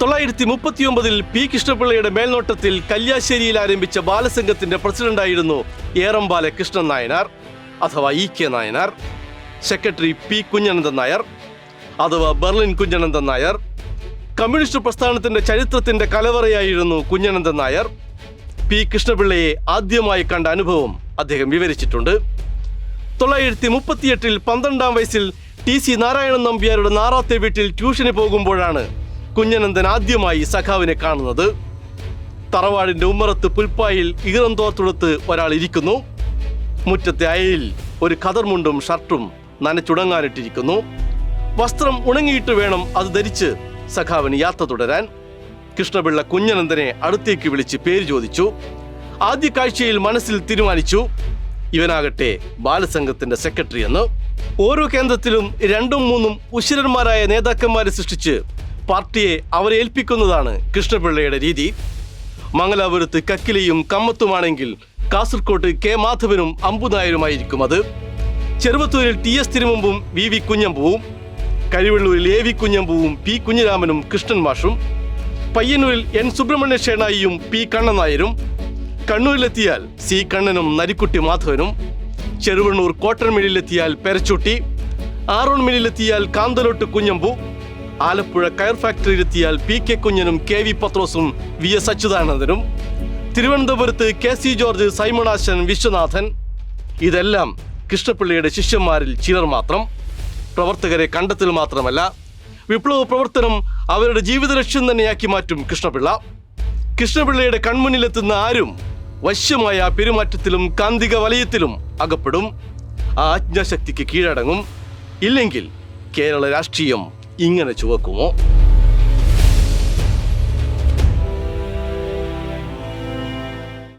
തൊള്ളായിരത്തി മുപ്പത്തി ഒമ്പതിൽ പി കൃഷ്ണപിള്ളയുടെ മേൽനോട്ടത്തിൽ കല്യാശ്ശേരിയിൽ ആരംഭിച്ച ബാലസംഘത്തിന്റെ പ്രസിഡന്റായിരുന്നു ഏറംബാല കൃഷ്ണൻ നായനാർ അഥവാ E K Nayanar secretary P Kunhanandan Nair അഥവാ ബെർലിൻ കുഞ്ഞനന്ദൻ നായർ കമ്മ്യൂണിസ്റ്റ് പ്രസ്ഥാനത്തിന്റെ ചരിത്രത്തിന്റെ കലവറയായിരുന്നു കുഞ്ഞനന്ദൻ നായർ. പി കൃഷ്ണപിള്ളയെ ആദ്യമായി കണ്ട അനുഭവം അദ്ദേഹം വിവരിച്ചിട്ടുണ്ട്. തൊള്ളായിരത്തി മുപ്പത്തിയെട്ടിൽ പന്ത്രണ്ടാം വയസ്സിൽ ടി സി നാരായണൻ നമ്പ്യാരുടെ നാറാത്തെ വീട്ടിൽ ട്യൂഷന് പോകുമ്പോഴാണ് കുഞ്ഞനന്ദൻ ആദ്യമായി സഖാവിനെ കാണുന്നത്. തറവാടിന്റെ ഉമ്മറത്ത് പുൽപ്പായിൽ ഈറം തോർത്തുടുത്ത് ഒരാൾ ഇരിക്കുന്നു. മുറ്റത്തെ അയയിൽ ഒരു കതർമുണ്ടും ഷർട്ടും നനച്ചുടങ്ങാനിട്ടിരിക്കുന്നു. വസ്ത്രം ഉണങ്ങിയിട്ട് വേണം അത് ധരിച്ച് സഖാവിന് യാത്ര തുടരാൻ. കൃഷ്ണപിള്ള കുഞ്ഞനന്ദനെ അടുത്തേക്ക് വിളിച്ച് പേര് ചോദിച്ചു. ആദ്യ കാഴ്ചയിൽ മനസ്സിൽ തീരുമാനിച്ചു ഇവനാകട്ടെ ബാലസംഘത്തിന്റെ സെക്രട്ടറി എന്ന്. ഓരോ കേന്ദ്രത്തിലും രണ്ടും മൂന്നും ഉശിരന്മാരായ നേതാക്കന്മാരെ സൃഷ്ടിച്ച് പാർട്ടിയെ അവരെ ഏൽപ്പിക്കുന്നതാണ് കൃഷ്ണപിള്ളയുടെ രീതി. മംഗലാപുരത്ത് കക്കിലിയും കമ്മത്തുമാണെങ്കിൽ കാസർകോട്ട് കെ മാധവനും അമ്പുനായരുമായിരിക്കും അത്. ചെറുവത്തൂരിൽ ടി എസ് തിരുമുമ്പും വി വി കുഞ്ഞമ്പുവും കഴിവള്ളൂരിൽ എ വി കുഞ്ഞമ്പുവും പി കുഞ്ഞിരാമനും കൃഷ്ണൻ മാഷും പയ്യന്നൂരിൽ എൻ സുബ്രഹ്മണ്യ ഷേണായിയും പി കണ്ണൻ നായരും കണ്ണൂരിലെത്തിയാൽ സി കണ്ണനും നരിക്കുട്ടി മാധവനും ചെറുവണ്ണൂർ കോട്ടൺ മില്ലിലെത്തിയാൽ പെരച്ചൂട്ടി ആറോൺ മില്ലിലെത്തിയാൽ കാന്തലോട്ട് കുഞ്ഞമ്പു ആലപ്പുഴ കയർ ഫാക്ടറിയിലെത്തിയാൽ പി കെ കുഞ്ഞനും കെ വി പത്രോസും വി എസ് അച്യുതാനന്ദനും. തിരുവനന്തപുരത്ത് കെ സി ജോർജ് സൈമണാശൻ വിശ്വനാഥൻ. ഇതെല്ലാം കൃഷ്ണപിള്ളയുടെ ശിഷ്യന്മാരിൽ ചിലർ മാത്രം. പ്രവർത്തകരെ കണ്ടെത്തൽ മാത്രമല്ല വിപ്ലവ പ്രവർത്തനം അവരുടെ ജീവിത ലക്ഷ്യം തന്നെയാക്കി മാറ്റും കൃഷ്ണപിള്ള. കൃഷ്ണപിള്ളയുടെ കൺമുന്നിലെത്തുന്ന ആരും വശ്യമായ പെരുമാറ്റത്തിലും കാന്തിക വലയത്തിലും അകപ്പെടും. ആ ആജ്ഞാശക്തിക്ക് കീഴടങ്ങും. ഇല്ലെങ്കിൽ കേരള രാഷ്ട്രീയം ഇങ്ങനെ ചുവക്കുമോ?